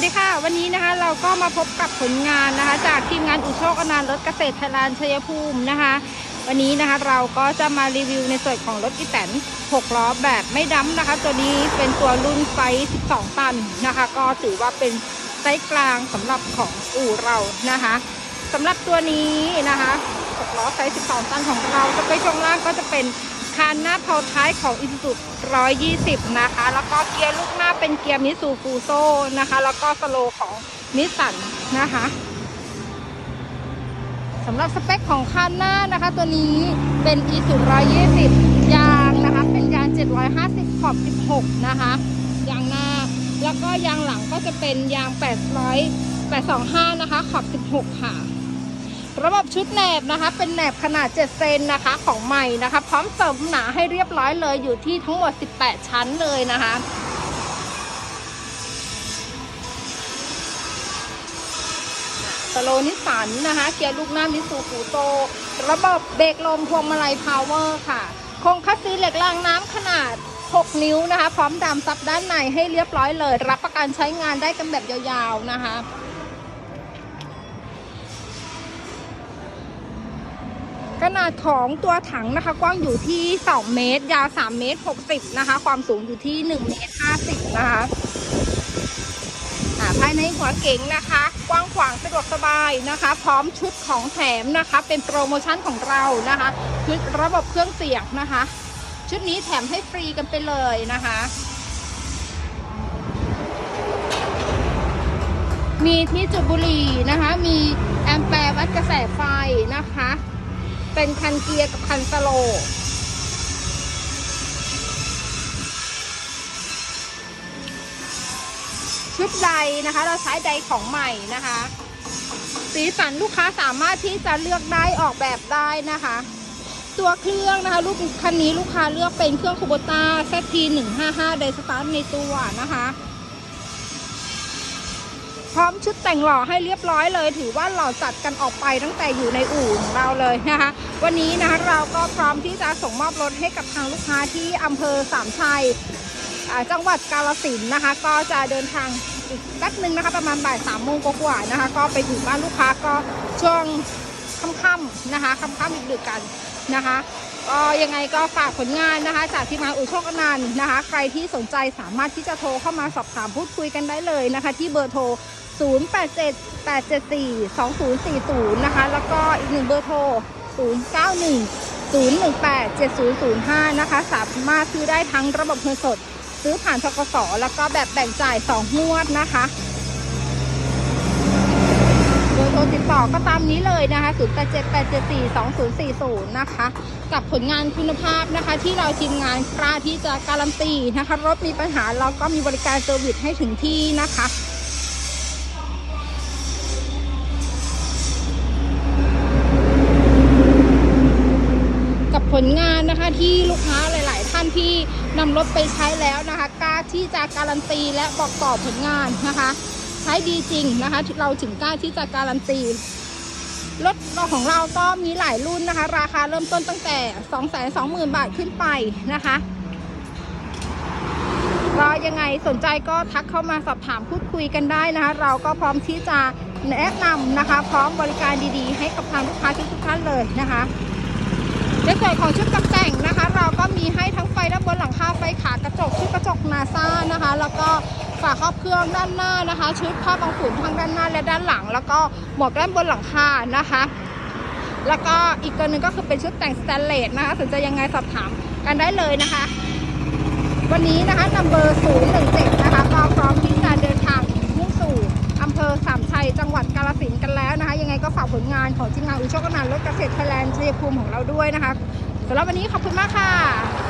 วัสดีค่ะ วันนี้นะคะเราก็มาพบกับผลงานนะคะ จากทีมงานอุโชคอนันต์รถเกษตรไทยแลนด์ชัยภูมินะคะ วันนี้นะคะเราก็จะมารีวิวในส่วนของรถอีแตน6ล้อแบบไม่ดำนะคะ ตัวนี้เป็นตัวรุ่นไซส์12 ตันนะคะ ก็ถือว่าเป็นไซส์กลางสำหรับของอู่เรานะคะสำหรับตัวนี้นะคะ6ล้อไซส์12 ตันของเราสเปคช่วงล่างก็จะเป็น คานหน้าเพาท้ายของ Isuzu 120 นะคะ แล้วก็เกียร์ลูกหน้าเป็นเกียร์มิสูฟูโซนะคะ แล้วก็สโลของนิสสันนะคะสำหรับสเปคของคันหน้านะคะ ตัวนี้เป็น Isuzu 120 ยางนะคะ เป็นยาง 750 ขอบ 16 นะคะ ยางหน้า แล้วก็ยางหลังก็จะเป็นยาง 800 825 นะคะ ขอบ 16 ค่ะ ระบบชุดแหนบนะคะ เป็นแหนบขนาด 7 เซนนะคะของใหม่นะคะ พร้อมเสริมหนาให้เรียบร้อยเลยอยู่ที่ทั้งหมด 18 ชั้นเลยนะคะสโลนิสันนะคะ เกียร์ลูกหน้ามิสูฟูโต ระบบเบรกลมพวงมาลัยพาวเวอร์ค่ะโครงคัสซีเหล็กรางน้ำขนาด 6 นิ้วนะคะ พร้อมดามซับด้านในให้เรียบร้อยเลย รับประกันใช้งานได้กันแบบยาวๆนะคะ นาดของตัวถังนะคะกว้างอยู่ที่ 2 เมตร ยาว 3 เมตร 60 นะคะ ความสูงอยู่ที่ 1 เมตร 50 นะคะภายในหัวเก๋งนะคะ กว้างขวางสะดวกสบายนะคะ พร้อมชุดของแถมนะคะ เป็นโปรโมชั่นของเรานะคะชุดระบบเครื่องเสียงนะคะ ชุดนี้แถมให้ฟรีกันไปเลยนะคะมีที่จุบุรีนะคะ มีแอมแปร์วัดกระแสไฟนะคะ เป็นคันเกียร์กับคันสโลว์ชุดใดนะคะ เราใช้ใดของใหม่นะคะ สีสันลูกค้าสามารถที่จะเลือกได้ออกแบบได้นะคะ ตัวเครื่องนะคะลูกคันนี้ลูกค้าเลือกเป็นเครื่องคูโบต้าแซทีหนึ่งห้าห้าไดสตาร์ทในตัวนะคะ พร้อมชุดแต่งหล่อให้เรียบร้อยเลย ถือว่าหล่อจัดกันออกไปตั้งแต่อยู่ในอู่ของเราเลยนะคะวันนี้นะคะเราก็พร้อมที่จะส่งมอบรถให้กับทางลูกค้าที่อำเภอสามชัยจังหวัดกาลสินนะคะ ก็จะเดินทางอีกแป๊บนึงนะคะ ประมาณบ่ายสามโมงกว่าๆนะคะ ก็ไปถึงบ้านลูกค้าก็ช่วงค่ำๆนะคะค่ำๆดึกๆกันนะคะก็ยังไงก็ฝากผลงานนะคะ จากทีมงานอุโชคอนันต์นะคะ ใครที่สนใจสามารถที่จะโทรเข้ามาสอบถามพูดคุยกันได้เลยนะคะ ที่เบอร์โทร 0878742040 นะคะ แล้วก็อีกหนึ่งเบอร์โทร 0910187005 นะคะ สามารถซื้อได้ทั้งระบบเงินสด ซื้อผ่านทกสแล้วก็แบบแบ่งจ่าย 2 งวดนะคะเบอร์โทรติดต่อก็ตามนี้เลยนะคะ 0878742040 นะคะ กับผลงานคุณภาพนะคะ ที่เราทีมงานกล้าที่จะการันตีนะคะ รถมีปัญหาเราก็มีบริการเซอร์วิสให้ถึงที่นะคะ นะคะที่ลูกค้าหลาย ๆ ท่านที่นำรถไปใช้แล้วนะคะกล้าที่จะการันตีและบอกต่อผลงานนะคะ ใช้ดีจริงนะคะเราถึงกล้าที่จะการันตีรถของเราก็มีหลายรุ่นนะคะ ราคาเริ่มต้นตั้งแต่ 220,000 บาทขึ้นไปนะคะก็ยังไงสนใจก็ทักเข้ามาสอบถามพูดคุยกันได้นะคะ เราก็พร้อมที่จะแนะนำนะคะ พร้อมบริการดีๆ ให้กับทางลูกค้าทุกๆท่านเลยนะคะ ในส่วนของชุดตกแต่งนะคะ เราก็มีให้ทั้งไฟด้านบนหลังคาไฟขากระจกชุดกระจกนาซ่านะคะ แล้วก็ฝาครอบเครื่องด้านหน้านะคะ ชุดผ้าบังฝุ่นทั้งด้านหน้าและด้านหลัง แล้วก็หมวกด้านบนหลังคานะคะ แล้วก็อีกตัวหนึ่งก็คือเป็นชุดแต่งสแตนเลสนะคะสนใจยังไงสอบถามกันได้เลยนะคะ วันนี้นะคะนัมเบอร์017นะคะก็พร้อมที่จะเดินทางมุ่งสู่อำเภอสามชัยจังหวัดกาฬสินธุ์านของทีมงานอุโชคอนันรถเกษตรไทยแลนด์ชัยภูมิของเราด้วยนะคะสำหรับวันนี้ขอบคุณมากค่ะ